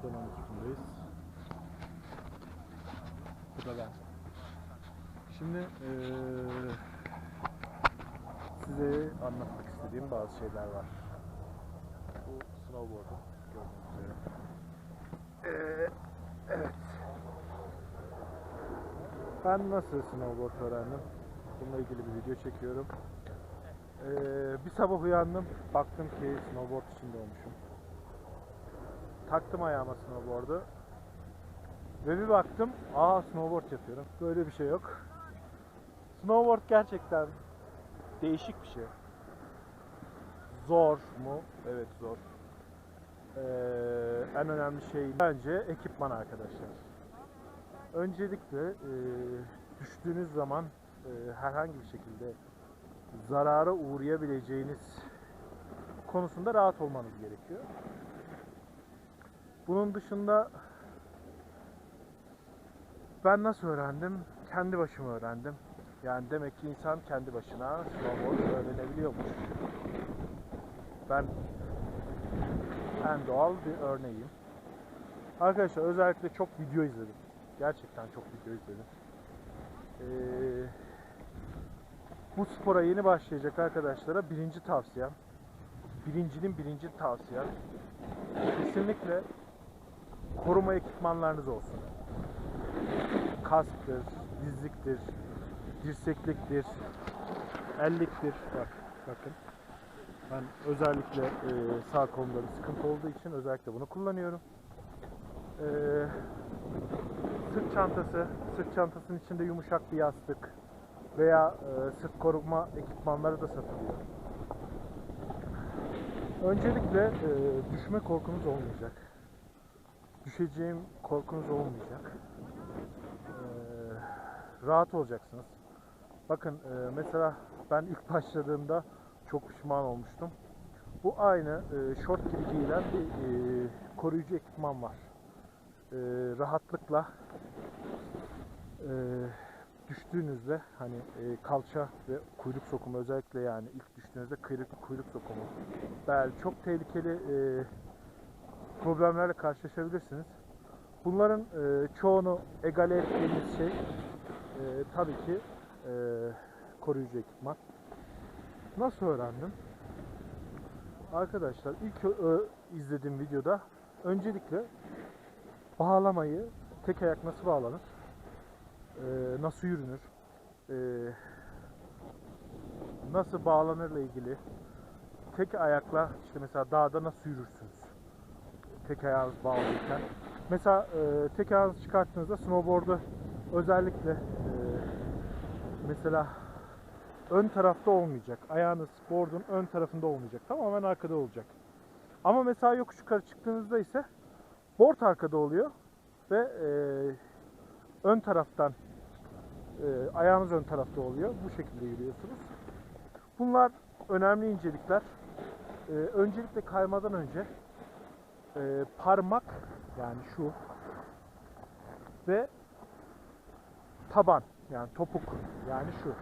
Ödemenin üstündeyiz. Bu da. Şimdi eee size anlatmak istediğim bazı şeyler var. Bu snowboard'u gördüğünüz üzere. Evet. Ben nasıl snowboard öğrendim? Bununla ilgili bir video çekiyorum. Eee, bir sabah uyandım, baktım ki snowboard içinde olmuşum. Taktım ayağıma snowboard'u. Ve bir baktım, aa snowboard yapıyorum. Böyle bir şey yok. Snowboard gerçekten değişik bir şey. Zor mu? Evet zor. Ee, en önemli şey bence ekipman arkadaşlar. Öncelikle e, düştüğünüz zaman e, herhangi bir şekilde zarara uğrayabileceğiniz konusunda rahat olmanız gerekiyor. Bunun dışında ben nasıl öğrendim? Kendi başıma öğrendim. Yani demek ki insan kendi başına snowboard öğrenebiliyormuş. Ben en doğal bir örneğim. Arkadaşlar özellikle çok video izledim. Gerçekten çok video izledim. Ee, bu spora yeni başlayacak arkadaşlara birinci tavsiyem, birincinin birinci tavsiyem kesinlikle koruma ekipmanlarınız olsun. Kasktır, dizliktir, dirsekliktir, elliktir. Bak, bakın. Ben özellikle e, sağ kolumda bir sıkıntı olduğu için özellikle bunu kullanıyorum. E, sırt çantası, sırt çantasının içinde yumuşak bir yastık veya e, sırt koruma ekipmanları da satılıyor. Öncelikle e, düşme korkunuz olmayacak. Düşeceğim korkunuz olmayacak. E, rahat olacaksınız. Bakın e, mesela ben ilk başladığımda çok pişman olmuştum. Bu aynı e, short gibi giyilen bir e, koruyucu ekipman var. E, rahatlıkla e, düştüğünüzde hani e, kalça ve kuyruk sokumu özellikle yani ilk düştüğünüzde kuyruk, kuyruk sokumu bel çok tehlikeli e, problemlerle karşılaşabilirsiniz. Bunların e, çoğunu egale ettiğimiz şey e, tabii ki e, koruyucu ekipman. Nasıl öğrendim? Arkadaşlar ilk ö- izlediğim videoda öncelikle bağlamayı tek ayak nasıl bağlanır? Ee, nasıl yürünür? Ee, nasıl bağlanırla ilgili tek ayakla işte mesela dağda nasıl yürürsünüz? Tek ayağınız bağlıyken. Mesela e, tek ayağınızı çıkarttığınızda snowboard'u özellikle e, mesela ön tarafta olmayacak. Ayağınız board'un ön tarafında olmayacak. Tamamen arkada olacak. Ama mesela yokuş yukarı çıktığınızda ise board arkada oluyor ve e, ön taraftan e, ayağınız ön tarafta oluyor. Bu şekilde yürüyorsunuz. Bunlar önemli incelikler. E, öncelikle kaymadan önce e, parmak yani şu ve taban yani topuk yani şu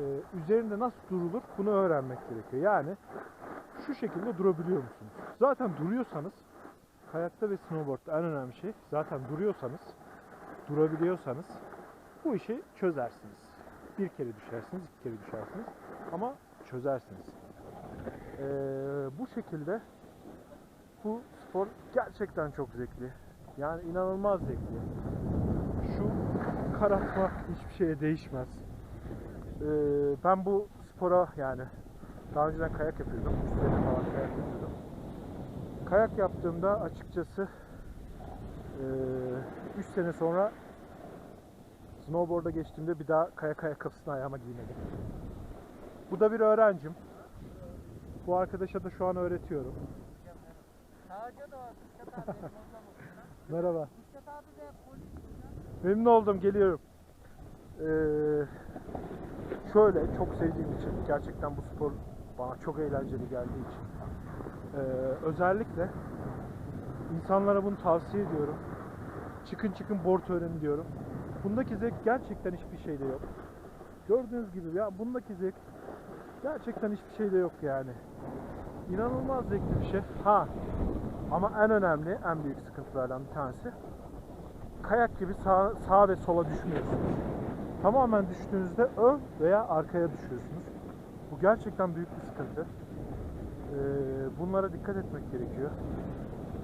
e, üzerinde nasıl durulur bunu öğrenmek gerekiyor. Yani şu şekilde durabiliyor musunuz? Zaten duruyorsanız kayakta ve snowboardda en önemli şey zaten duruyorsanız durabiliyorsanız bu işi çözersiniz. Bir kere düşersiniz, iki kere düşersiniz ama çözersiniz. E, bu şekilde bu spor gerçekten çok zevkli. Yani inanılmaz zevkli. Şu karatma hiçbir şeye değişmez. Ee, ben bu spora yani daha önceden kayak yapıyordum. 3 sene falan kayak yapıyordum. Kayak yaptığımda açıkçası 3 sene sonra snowboard'a geçtiğimde bir daha kayak ayakkabısını ayağıma giymedim. Bu da bir öğrencim. Bu arkadaşa da şu an öğretiyorum. Da var. Abi. Merhaba. Kuşkat abi de polis. Memnun oldum, geliyorum. Ee, şöyle, çok sevdiğim için, gerçekten bu spor bana çok eğlenceli geldiği için. ee, özellikle insanlara bunu tavsiye ediyorum. Çıkın çıkın board öğrenin diyorum. Bundaki zevk gerçekten hiçbir şeyde yok. Gördüğünüz gibi ya bundaki zevk gerçekten hiçbir şeyde yok yani. İnanılmaz zevkli bir şey. Ha, Ama en önemli, en büyük sıkıntılardan bir tanesi kayak gibi sağ, sağa ve sola düşmüyorsunuz. Tamamen düştüğünüzde ön veya arkaya düşüyorsunuz. Bu gerçekten büyük bir sıkıntı. Ee, bunlara dikkat etmek gerekiyor.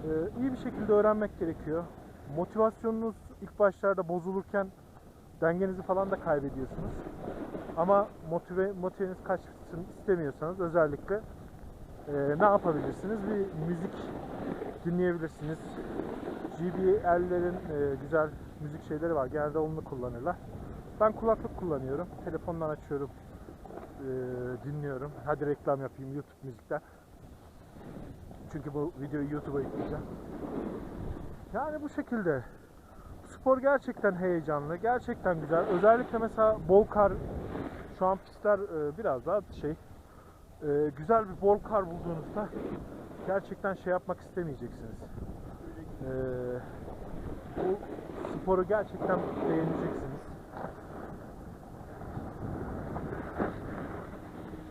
Ee, iyi bir şekilde öğrenmek gerekiyor. Motivasyonunuz ilk başlarda bozulurken dengenizi falan da kaybediyorsunuz. Ama motive motiveniz kaçsın istemiyorsanız özellikle e, ne yapabilirsiniz? Bir müzik dinleyebilirsiniz. JBL'lerin e, güzel müzik şeyleri var. Genelde onu kullanırlar. Ben kulaklık kullanıyorum. Telefondan açıyorum. e, dinliyorum. Hadi reklam yapayım YouTube müzikten. Çünkü bu videoyu YouTube'a yükleyeceğim. Yani bu şekilde. Spor gerçekten heyecanlı, gerçekten güzel. Özellikle mesela bol kar, şu an pistler e, biraz daha şey, e, güzel bir bol kar bulduğunuzda gerçekten şey yapmak istemeyeceksiniz. E, bu sporu gerçekten beğeneceksiniz.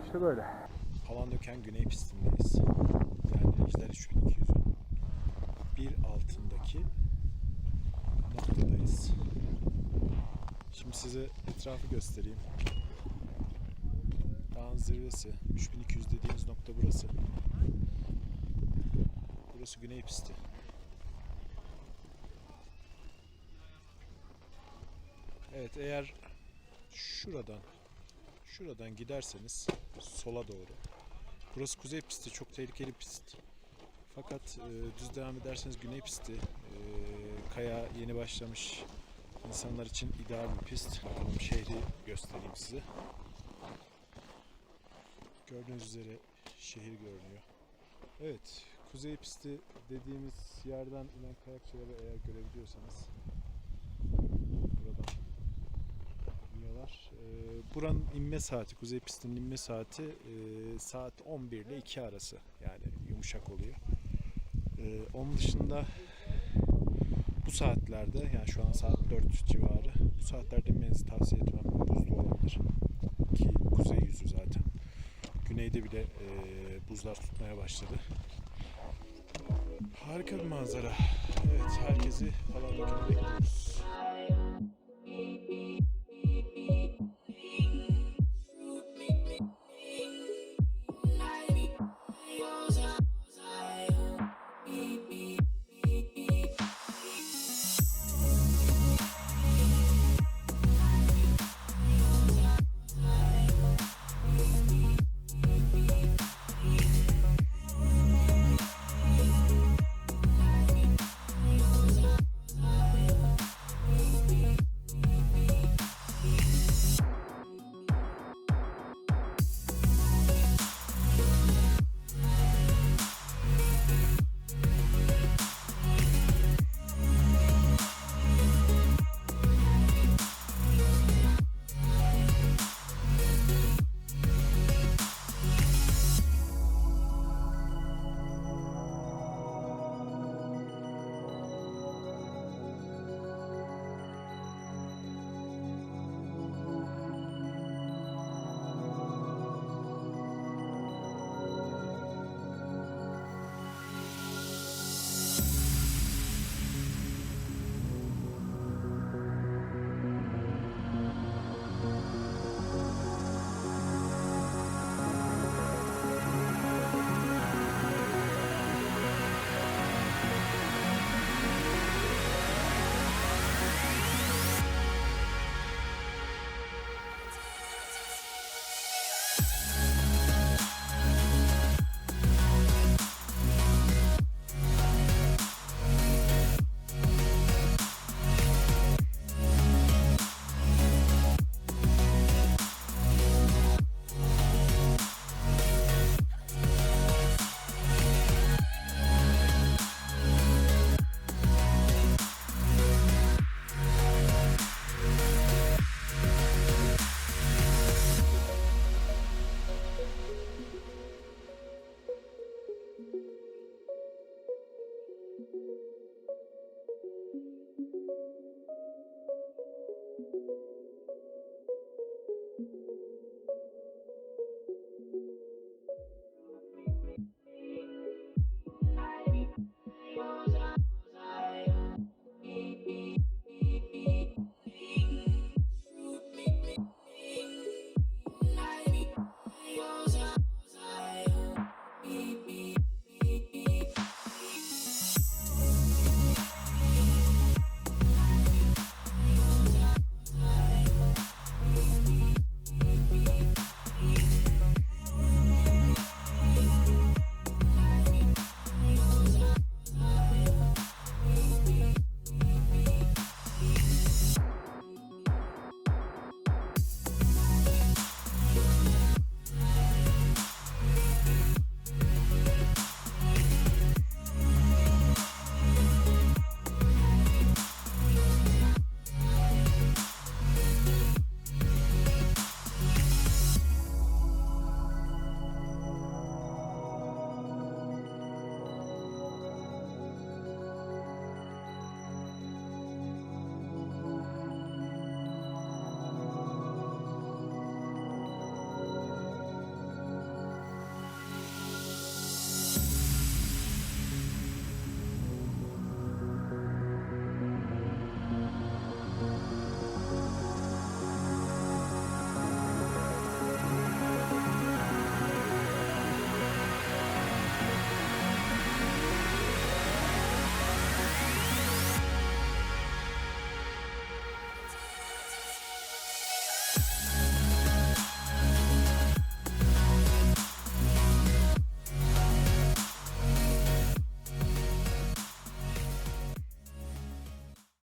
İşte böyle. Palandöken Güney pistindeyiz. Yani Ejder 3200'ün bir altındaki noktadayız. Şimdi size etrafı göstereyim. Dağın zirvesi. 3200 dediğimiz nokta burası. Burası Güney pisti. Evet eğer şuradan şuradan giderseniz sola doğru. Burası kuzey pisti, çok tehlikeli pist. Fakat e, düz devam ederseniz güney pisti. E, kaya yeni başlamış insanlar için ideal bir pist. Bakalım şehri göstereyim size. Gördüğünüz üzere şehir görünüyor. Evet, kuzey pisti dediğimiz yerden inen kayakçıları eğer görebiliyorsanız buradan iniyorlar. Ee, buranın inme saati, kuzey pistinin inme saati e, saat 11 ile 2 arası. Yani yumuşak oluyor. Ee, onun dışında bu saatlerde yani şu an saat 4 civarı bu saatlerde inmenizi tavsiye etmem. Buzlu olabilir. Ki kuzey yüzü zaten. Güneyde bile e, buzlar tutmaya başladı. Harika bir manzara. Evet herkesi falan bekliyoruz.